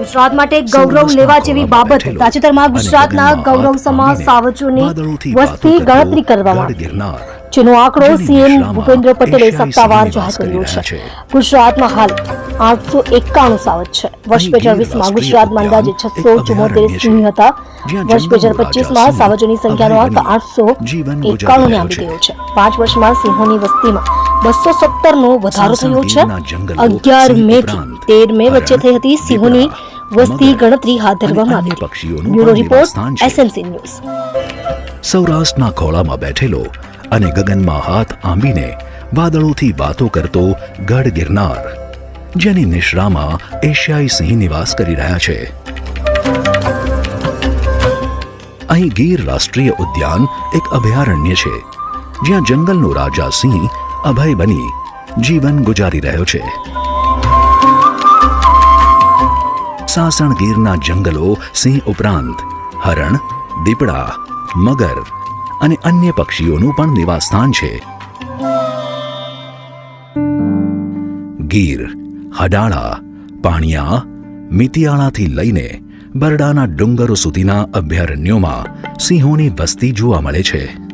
ગુજરાત માટે ગૌરવ લેવા જેવી બાબત તાજેતરમાં ગુજરાતના ગૌરવ સમાજ સાવચોની વસ્તી ગણતરી કરવામાં જેનો આંકડો સીએમ ભૂપેન્દ્ર પટેલે સત્તાવાર જાહેર કર્યો છે. ગુજરાતમાં હાલ આઠસો એકાણું સાવજ છે. વર્ષ બે હજાર વીસમાં ગુજરાતમાં અંદાજે છસો ચુમ્મોતેર સિંહ હતા. વર્ષ બે હજાર પચીસમાં સાવજોની સંખ્યાનો આંક આઠસો એકાણું આંબી ગયો છે. પાંચ વર્ષમાં સિંહોની વસ્તીમાં બસો સત્તર નો વધારો થયો છે. અગિયાર મે થી તેર મે વચ્ચે થઈ હતી સિંહોની વસ્તી ગણતરી હાથ ધરવામાં આવી હતી. બ્યુરો રિપોર્ટ એસએમસી ન્યૂઝ સૌરાષ્ટ્રના ખોળામાં બેઠેલો અને ગગનમાં હાથ આંબીને વાદળોથી વાતો કરતો ગઢ ગિરનાર જેની નિશ્રામાં એશિયાઈ સિંહ નિવાસ કરી રહ્યા છે. અહીં ગીર રાષ્ટ્રીય ઉદ્યાન એક અભયારણ્ય છે જ્યાં જંગલનો રાજા સિંહ અભય બની જીવન ગુજારી રહ્યો છે. સાસણ ગીરના જંગલો સિંહ ઉપરાંત હરણ, દીપડા, મગર અને અન્ય પક્ષીઓનું પણ નિવાસસ્થાન છે. ગીર, હડાળા, પાણિયા, મિતિયાળાથી લઈને બરડાના ડુંગરો સુધીના અભયારણ્યોમાં સિંહોની વસ્તી જોવા મળે છે.